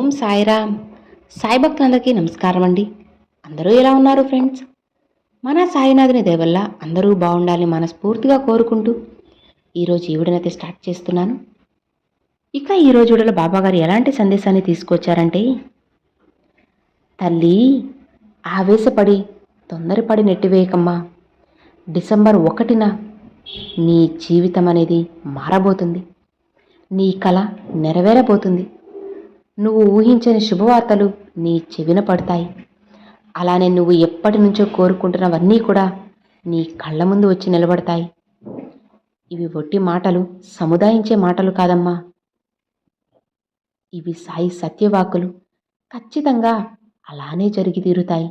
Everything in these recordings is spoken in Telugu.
ఓం సాయిరామ్. సాయి భక్తులందరికీ నమస్కారం అండి అందరూ ఎలా ఉన్నారు ఫ్రెండ్స్? మన సాయినాథుని దేవల్ల అందరూ బాగుండాలని మనస్ఫూర్తిగా కోరుకుంటూ ఈరోజు ఈవిడనైతే స్టార్ట్ చేస్తున్నాను. ఇక ఈరోజు వీడియోలో బాబాగారు ఎలాంటి సందేశాన్ని తీసుకొచ్చారంటే తల్లి ఆవేశపడి తొందరపడి నెట్టివేయకమ్మా. డిసెంబర్ ఒకటిన నీ జీవితం అనేది మారబోతుంది. నీ కళ నెరవేరబోతుంది. నువ్వు ఊహించని శుభవార్తలు నీ చెవిన పడతాయి. అలానే నువ్వు ఎప్పటి నుంచో కోరుకుంటున్నవన్నీ కూడా నీ కళ్ళ ముందు వచ్చి నిలబడతాయి. ఇవి ఒట్టి మాటలు సముదాయించే మాటలు కాదమ్మా. ఇవి సాయి సత్యవాకులు ఖచ్చితంగా అలానే జరిగి తీరుతాయి.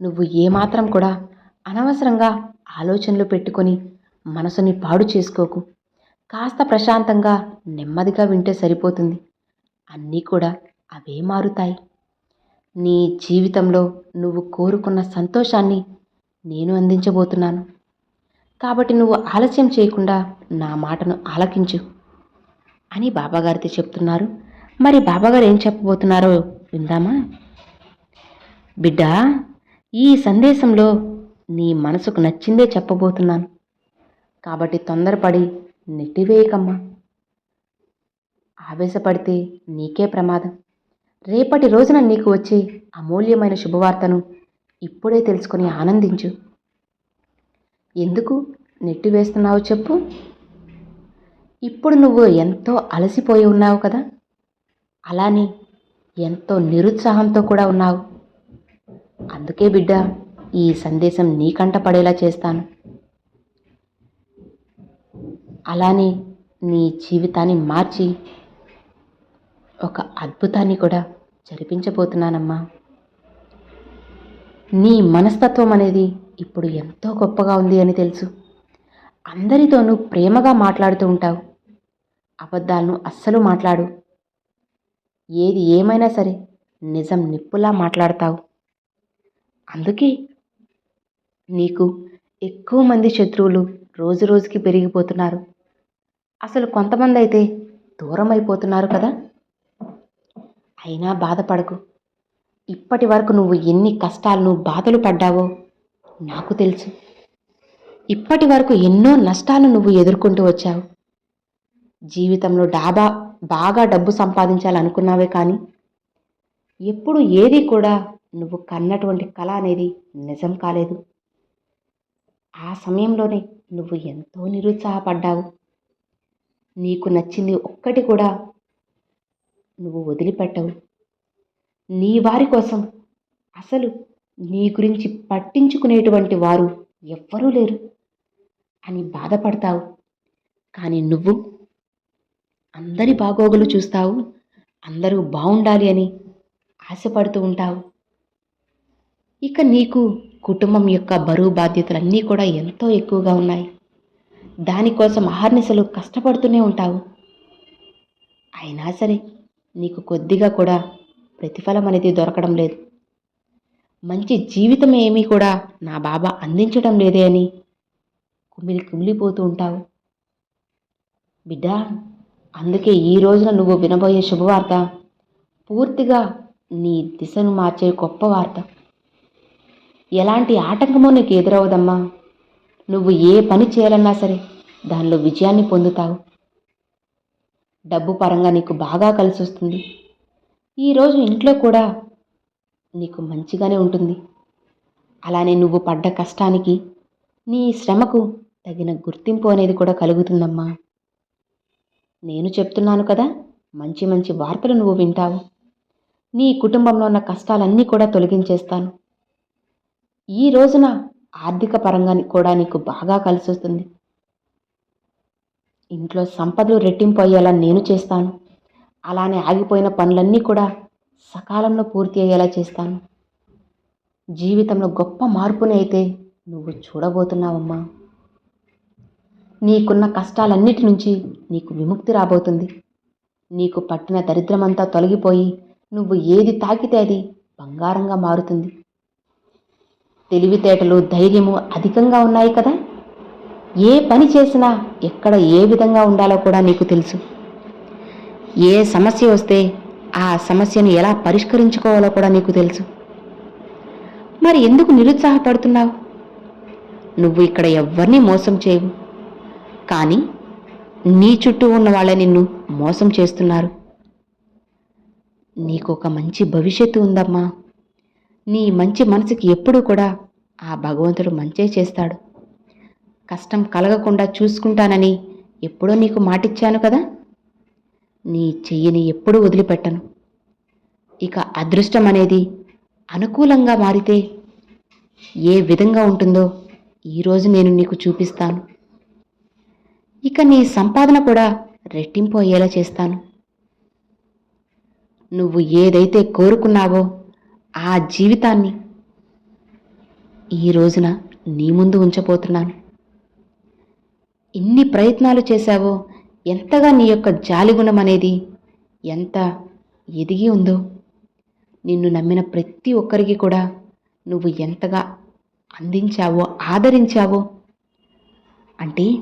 నువ్వు ఏమాత్రం కూడా అనవసరంగా ఆలోచనలు పెట్టుకొని మనసుని పాడు చేసుకోకు. కాస్త ప్రశాంతంగా నెమ్మదిగా వింటే సరిపోతుంది. అన్నీ కూడా అవే మారుతాయి. నీ జీవితంలో నువ్వు కోరుకున్న సంతోషాన్ని నేను అందించబోతున్నాను. కాబట్టి నువ్వు ఆలస్యం చేయకుండా నా మాటను ఆలకించు అని బాబాగారితో చెప్తున్నారు. మరి బాబాగారు ఏం చెప్పబోతున్నారో విందామా? బిడ్డ ఈ సందేశంలో నీ మనసుకు నచ్చిందే చెప్పబోతున్నాను. కాబట్టి తొందరపడి నెట్టివేయకమ్మా. ఆవేశపడితే నీకే ప్రమాదం. రేపటి రోజున నీకు వచ్చే అమూల్యమైన శుభవార్తను ఇప్పుడే తెలుసుకొని ఆనందించు. ఎందుకు నెట్టివేస్తున్నావు చెప్పు. ఇప్పుడు నువ్వు ఎంతో అలసిపోయి ఉన్నావు కదా. అలానే ఎంతో నిరుత్సాహంతో కూడా ఉన్నావు. అందుకే బిడ్డ ఈ సందేశం నీకంట పడేలా చేస్తాను. అలానే నీ జీవితాన్ని మార్చి ఒక అద్భుతాన్ని కూడా జరిపించబోతున్నానమ్మా. నీ మనస్తత్వం అనేది ఇప్పుడు ఎంతో గొప్పగా ఉంది అని తెలుసు. అందరితోనూ ప్రేమగా మాట్లాడుతూ ఉంటావు. అబద్ధాలను అస్సలు మాట్లాడు. ఏది ఏమైనా సరే నిజం నిప్పులా మాట్లాడతావు. అందుకే నీకు ఎక్కువ మంది శత్రువులు రోజు రోజుకి పెరిగిపోతున్నారు. అసలు కొంతమంది అయితే దూరం అయిపోతున్నారు కదా. అయినా బాధపడకు. ఇప్పటి వరకు నువ్వు ఎన్ని కష్టాలను బాధలు పడ్డావో నాకు తెలుసు. ఇప్పటి వరకు ఎన్నో నష్టాలు నువ్వు ఎదుర్కొంటూ వచ్చావు. జీవితంలో డాబా బాగా డబ్బు సంపాదించాలనుకున్నావే కానీ ఎప్పుడు ఏది కూడా నువ్వు కన్నటువంటి కళ అనేది నిజం కాలేదు. ఆ సమయంలోనే నువ్వు ఎంతో నిరుత్సాహపడ్డావు. నీకు నచ్చింది ఒక్కటి కూడా నువ్వు వదిలిపెట్టవు. నీ వారి కోసం అసలు నీ గురించి పట్టించుకునేటువంటి వారు ఎవ్వరూ లేరు అని బాధపడతావు. కానీ నువ్వు అందరి బాగోగులు చూస్తావు అందరూ బాగుండాలి అని ఆశపడుతూ ఉంటావు. ఇక నీకు కుటుంబం యొక్క బరువు బాధ్యతలన్నీ కూడా ఎంతో ఎక్కువగా ఉన్నాయి. దానికోసం ఆహర్నిశలు కష్టపడుతూనే ఉంటావు. అయినా సరే నీకు కొద్దిగా కూడా ప్రతిఫలం అనేది దొరకడం లేదు. మంచి జీవితం ఏమీ కూడా నా బాబా అందించడం లేదే అని కుమిలి కుమిలిపోతూ ఉంటావు. బిడ్డా అందుకే ఈ రోజున నువ్వు వినబోయే శుభవార్త పూర్తిగా నీ దిశను మార్చే గొప్ప వార్త. ఎలాంటి ఆటంకమో నీకు ఎదురవదమ్మా. నువ్వు ఏ పని చేయాలన్నా సరే దానిలో విజయాన్ని పొందుతావు. డబ్బు పరంగా నీకు బాగా కలిసి వస్తుంది ఈరోజు ఇంట్లో కూడా నీకు మంచిగానే ఉంటుంది. అలానే నువ్వు పడ్డ కష్టానికి నీ శ్రమకు తగిన గుర్తింపు అనేది కూడా కలుగుతుందమ్మా. నేను చెప్తున్నాను కదా మంచి మంచి వార్తలు నువ్వు వింటావు. నీ కుటుంబంలో ఉన్న కష్టాలన్నీ కూడా తొలగించేస్తాను. ఈ రోజున ఆర్థిక పరంగా కూడా నీకు బాగా కలిసి వస్తుంది ఇంట్లో సంపదలు రెట్టింపు అయ్యేలా నేను చేస్తాను. అలానే ఆగిపోయిన పనులన్నీ కూడా సకాలంలో పూర్తి అయ్యేలా చేస్తాను. జీవితంలో గొప్ప మార్పుని అయితే నువ్వు చూడబోతున్నావమ్మా. నీకున్న కష్టాలన్నిటి నుంచి నీకు విముక్తి రాబోతుంది. నీకు పట్టిన దరిద్రమంతా తొలగిపోయి నువ్వు ఏది తాకితే అది బంగారంగా మారుతుంది. తెలివితేటలు ధైర్యము అధికంగా ఉన్నాయి కదా? ఏ పని చేసినా ఎక్కడ ఏ విధంగా ఉండాలో కూడా నీకు తెలుసు. ఏ సమస్య వస్తే ఆ సమస్యను ఎలా పరిష్కరించుకోవాలో కూడా నీకు తెలుసు. మరి ఎందుకు నిరుత్సాహపడుతున్నావు? నువ్వు ఇక్కడ ఎవ్వరినీ మోసం చేయవు. కానీ నీ చుట్టూ ఉన్న వాళ్ళే నిన్ను మోసం చేస్తున్నారు. నీకు ఒక మంచి భవిష్యత్తు ఉందమ్మా. నీ మంచి మనసుకి ఎప్పుడూ కూడా ఆ భగవంతుడు మంచే చేస్తాడు. కష్టం కలగకుండా చూసుకుంటానని ఎప్పుడో నీకు మాటిచ్చాను కదా? నీ చెయ్యిని ఎప్పుడూ వదిలిపెట్టను. ఇక అదృష్టం అనేది అనుకూలంగా మారితే ఏ విధంగా ఉంటుందో ఈరోజు నేను నీకు చూపిస్తాను. ఇక నీ సంపాదన కూడా రెట్టింపు అయ్యేలా చేస్తాను. నువ్వు ఏదైతే కోరుకున్నావో ఆ జీవితాన్ని ఈ రోజున నీ ముందు ఉంచబోతున్నాను. ఇన్ని ప్రయత్నాలు చేశావో? ఎంతగా నీ యొక్క జాలిగుణం అనేది? ఎంత ఎదిగి ఉందో? నిన్ను నమ్మిన ప్రతి ఒక్కరికి కూడా నువ్వు ఎంతగా అందించావో ఆదరించావో? అంటే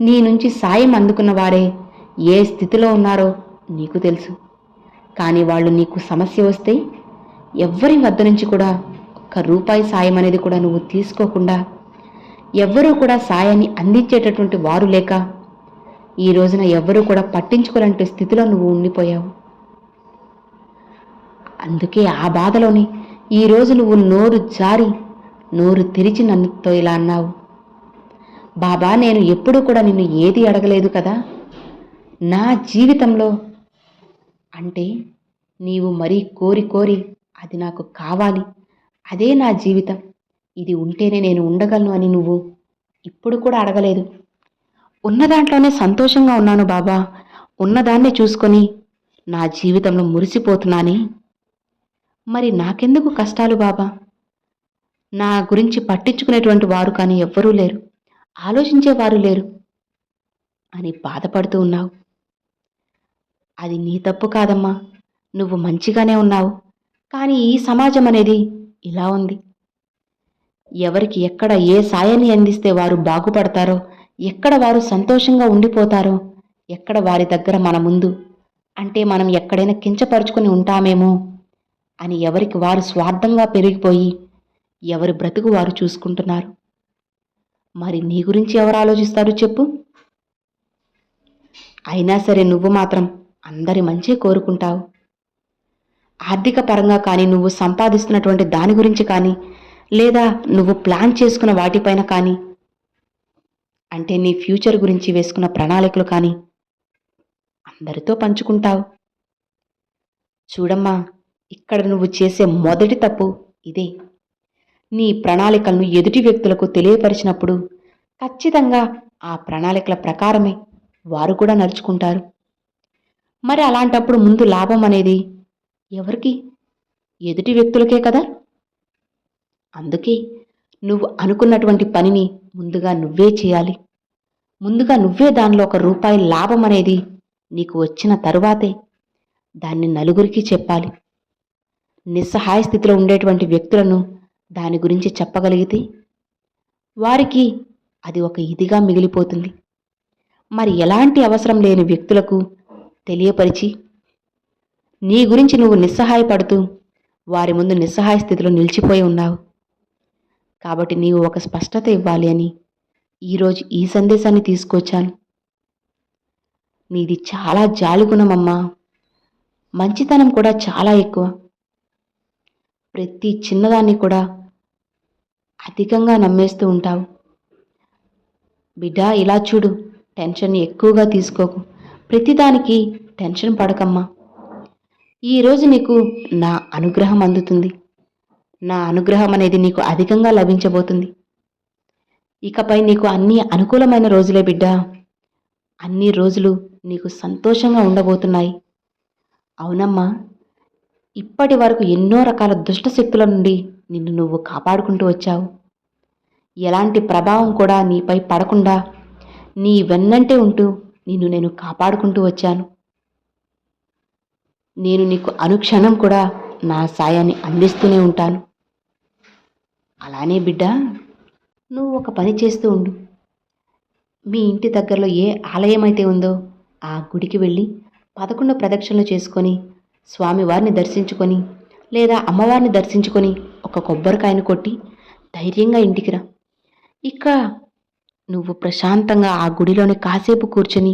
నీ నుంచి సాయం అందుకున్న వారే ఏ స్థితిలో ఉన్నారో నీకు తెలుసు. కానీ వాళ్ళు నీకు సమస్య వస్తే ఎవ్వరి వద్ద నుంచి కూడా ఒక్క రూపాయి సాయం అనేది కూడా నువ్వు తీసుకోకుండా ఎవ్వరూ కూడా సాయాన్ని అందించేటటువంటి వారు లేక ఈ రోజున ఎవ్వరూ కూడా పట్టించుకోలేంటి స్థితిలో నువ్వు ఉండిపోయావు. అందుకే ఆ బాధలోని ఈరోజు నువ్వు నోరు జారి నోరు తెరిచి నన్నుతో ఇలా అన్నావు. బాబా నేను ఎప్పుడూ కూడా నిన్ను ఏది అడగలేదు కదా? నా జీవితంలో అంటే నీవు మరీ కోరి కోరి అది నాకు కావాలి. అదే నా జీవితం. ఇది ఉంటేనే నేను ఉండగలను అని నువ్వు ఇప్పుడు కూడా అడగలేదు. ఉన్న దాంట్లోనే సంతోషంగా ఉన్నాను బాబా. ఉన్నదాన్నే చూసుకొని నా జీవితంలో మురిసిపోతున్నానే. మరి నాకెందుకు కష్టాలు బాబా? నా గురించి పట్టించుకునేటువంటి వారు కానీ ఎవ్వరూ లేరు. ఆలోచించేవారు లేరు. అని బాధపడుతూ ఉన్నావు. అది నీ తప్పు కాదమ్మా. నువ్వు మంచిగానే ఉన్నావు. కానీ ఈ సమాజం అనేది ఇలా ఉంది. ఎవరికి ఎక్కడ ఏ సాయాన్ని అందిస్తే వారు బాగుపడతారో ఎక్కడ వారు సంతోషంగా ఉండిపోతారో ఎక్కడ వారి దగ్గర మన ముందు అంటే మనం ఎక్కడైనా కించపరుచుకుని ఉంటామేమో అని ఎవరికి వారు స్వార్థంగా పెరిగిపోయి ఎవరి బ్రతుకు వారు చూసుకుంటున్నారు. మరి నీ గురించి ఎవరు ఆలోచిస్తారు చెప్పు. అయినా సరే నువ్వు మాత్రం అందరి మంచే కోరుకుంటావు. ఆర్థిక పరంగా కానీ నువ్వు సంపాదిస్తున్నటువంటి దాని గురించి కానీ లేదా నువ్వు ప్లాన్ చేసుకున్న వాటిపైన కానీ అంటే నీ ఫ్యూచర్ గురించి వేసుకున్న ప్రణాళికలు కానీ అందరితో పంచుకుంటావు. చూడమ్మా ఇక్కడ నువ్వు చేసే మొదటి తప్పు ఇదే. నీ ప్రణాళికలను ఎదుటి వ్యక్తులకు తెలియపరిచినప్పుడు ఖచ్చితంగా ఆ ప్రణాళికల ప్రకారమే వారు కూడా నడుచుకుంటారు. మరి అలాంటప్పుడు ముందు లాభం అనేది ఎవరికి? ఎదుటి వ్యక్తులకే కదా? అందుకే నువ్వు అనుకున్నటువంటి పనిని ముందుగా నువ్వే చేయాలి. ముందుగా నువ్వే దానిలో ఒక రూపాయి లాభం అనేది నీకు వచ్చిన తరువాతే దాన్ని నలుగురికి చెప్పాలి. నిస్సహాయ స్థితిలో ఉండేటువంటి వ్యక్తులను దాని గురించి చెప్పగలిగితే వారికి అది ఒక ఇదిగా మిగిలిపోతుంది. మరి ఎలాంటి అవసరం లేని వ్యక్తులకు తెలియపరిచి నీ గురించి నువ్వు నిస్సహాయపడుతూ వారి ముందు నిస్సహాయ స్థితిలో నిలిచిపోయి ఉన్నావు. కాబట్టి నీవు ఒక స్పష్టత ఇవ్వాలి అని. ఈరోజు ఈ సందేశాన్ని తీసుకొచ్చాను. నీది చాలా జాలిగుణమమ్మా మంచితనం కూడా చాలా ఎక్కువ. ప్రతి చిన్నదాన్ని కూడా అధికంగా నమ్మేస్తూ ఉంటావు. బిడ్డా ఇలా చూడు. టెన్షన్ ఎక్కువగా తీసుకోకు. ప్రతిదానికి టెన్షన్ పడకమ్మా. ఈరోజు నీకు నా అనుగ్రహం అందుతుంది. నా అనుగ్రహం అనేది నీకు అధికంగా లభించబోతుంది. ఇకపై నీకు అన్ని అనుకూలమైన రోజులే బిడ్డ. అన్ని రోజులు నీకు సంతోషంగా ఉండబోతున్నాయి. అవునమ్మా ఇప్పటి వరకు ఎన్నో రకాల దుష్ట శక్తుల నుండి నిన్ను నువ్వు కాపాడుకుంటూ వచ్చావు. ఎలాంటి ప్రభావం కూడా నీపై పడకుండా నీ వెన్నంటే ఉంటూ నిన్ను నేను కాపాడుకుంటూ వచ్చాను. నేను నీకు అనుక్షణం కూడా నా సాయాన్ని అందిస్తూనే ఉంటాను. అలానే బిడ్డ నువ్వు ఒక పని చేస్తూ ఉండు. మీ ఇంటి దగ్గరలో ఏ ఆలయం అయితే ఉందో ఆ గుడికి వెళ్ళి పదకొండు ప్రదక్షిణలు చేసుకొని స్వామివారిని దర్శించుకొని లేదా అమ్మవారిని దర్శించుకొని ఒక కొబ్బరికాయను కొట్టి ధైర్యంగా ఇంటికి రా. ఇక నువ్వు ప్రశాంతంగా ఆ గుడిలోనే కాసేపు కూర్చొని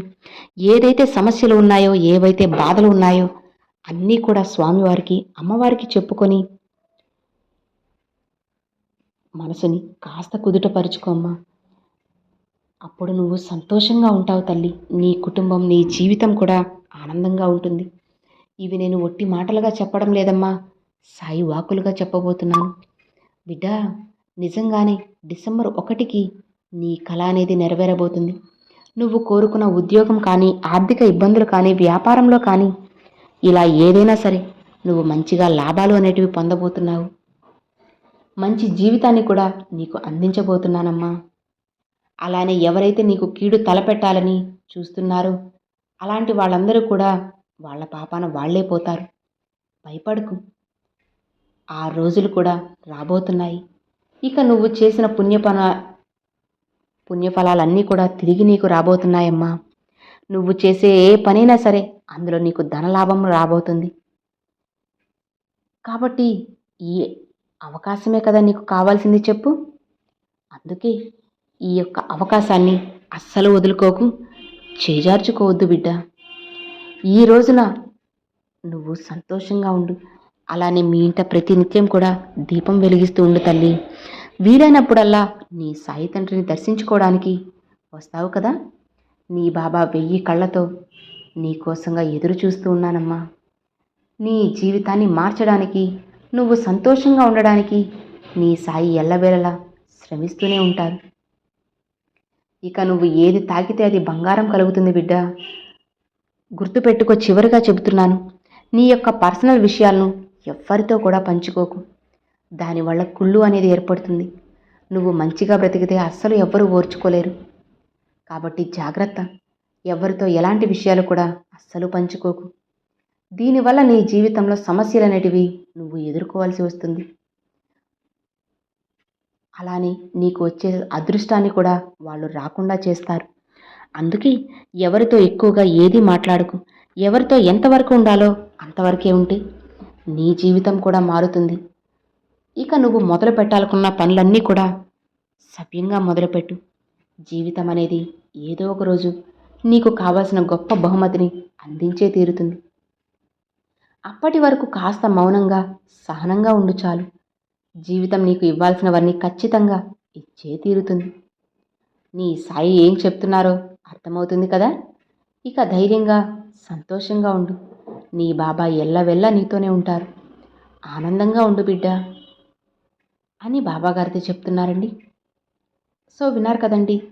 ఏదైతే సమస్యలు ఉన్నాయో ఏవైతే బాధలు ఉన్నాయో అన్నీ కూడా స్వామివారికి అమ్మవారికి చెప్పుకొని మనసుని కాస్త కుదుటపరుచుకోమ్మా అప్పుడు నువ్వు సంతోషంగా ఉంటావు తల్లి. నీ కుటుంబం నీ జీవితం కూడా ఆనందంగా ఉంటుంది. ఇవి నేను ఒట్టి మాటలుగా చెప్పడం లేదమ్మా. సాయి వాకులుగా చెప్పబోతున్నాను. బిడ్డ నిజంగానే డిసెంబర్ ఒకటికి నీ కళ అనేది నెరవేరబోతుంది. నువ్వు కోరుకున్న ఉద్యోగం కానీ ఆర్థిక ఇబ్బందులు కానీ వ్యాపారంలో కానీ ఇలా ఏదైనా సరే నువ్వు మంచిగా లాభాలు అనేటివి పొందబోతున్నావు. మంచి జీవితాన్ని కూడా నీకు అందించబోతున్నానమ్మా. అలానే ఎవరైతే నీకు కీడు తలపెట్టాలని చూస్తున్నారో అలాంటి వాళ్ళందరూ కూడా వాళ్ళ పాపాన వాళ్ళే పోతారు. భయపడకు. ఆ రోజులు కూడా రాబోతున్నాయి. ఇక నువ్వు చేసిన పుణ్యపన పుణ్యఫలాలన్నీ కూడా తిరిగి నీకు రాబోతున్నాయమ్మా. నువ్వు చేసే ఏ పనైనా సరే అందులో నీకు ధనలాభం రాబోతుంది. కాబట్టి ఈ అవకాశమే కదా నీకు కావాల్సింది చెప్పు. అందుకే ఈ యొక్క అవకాశాన్ని అస్సలు వదులుకోకు చేజార్చుకోవద్దు బిడ్డ. ఈ రోజున నువ్వు సంతోషంగా ఉండు. అలానే మీ ఇంట ప్రతినిత్యం కూడా దీపం వెలిగిస్తూ ఉండు తల్లి. వీలైనప్పుడల్లా నీ సాయి తండ్రిని దర్శించుకోవడానికి వస్తావు కదా? నీ బాబా వెయ్యి కళ్ళతో నీ కోసంగా ఎదురు చూస్తూ ఉన్నానమ్మా. నీ జీవితాన్ని మార్చడానికి నువ్వు సంతోషంగా ఉండడానికి నీ సాయి ఎల్లవేళలా శ్రమిస్తూనే ఉంటారు. ఇక నువ్వు ఏది తాకితే అది బంగారం కలుగుతుంది బిడ్డ. గుర్తుపెట్టుకో చివరిగా చెబుతున్నాను నీ యొక్క పర్సనల్ విషయాలను ఎవ్వరితో కూడా పంచుకోకు. దానివల్ల కుళ్ళు అనేది ఏర్పడుతుంది. నువ్వు మంచిగా బ్రతికితే అస్సలు ఎవ్వరూ ఓర్చుకోలేరు. కాబట్టి జాగ్రత్త. ఎవరితో ఎలాంటి విషయాలు కూడా అస్సలు పంచుకోకు. దీనివల్ల నీ జీవితంలో సమస్యలు అనేటివి నువ్వు ఎదుర్కోవాల్సి వస్తుంది. అలానే నీకు వచ్చే అదృష్టాన్ని కూడా వాళ్ళు రాకుండా చేస్తారు. అందుకే ఎవరితో ఎక్కువగా ఏది మాట్లాడకు. ఎవరితో ఎంతవరకు ఉండాలో అంతవరకే ఉంటే నీ జీవితం కూడా మారుతుంది. ఇక నువ్వు మొదలు పెట్టాలనుకున్న పనులన్నీ కూడా సవ్యంగా మొదలుపెట్టు. జీవితం అనేది ఏదో ఒక రోజు నీకు కావాల్సిన గొప్ప బహుమతిని అందించే తీరుతుంది. అప్పటి వరకు కాస్త మౌనంగా సహనంగా ఉండు చాలు. జీవితం నీకు ఇవ్వాల్సినవన్నీ ఖచ్చితంగా ఇచ్చే తీరుతుంది. నీ సాయి ఏం చెప్తున్నారో అర్థమవుతుంది కదా? ఇక ధైర్యంగా సంతోషంగా ఉండు. నీ బాబా ఎల్లవెల్లా నీతోనే ఉంటారు. ఆనందంగా ఉండు బిడ్డ అని బాబాగారితో చెప్తున్నారండి. సో విన్నారు కదండి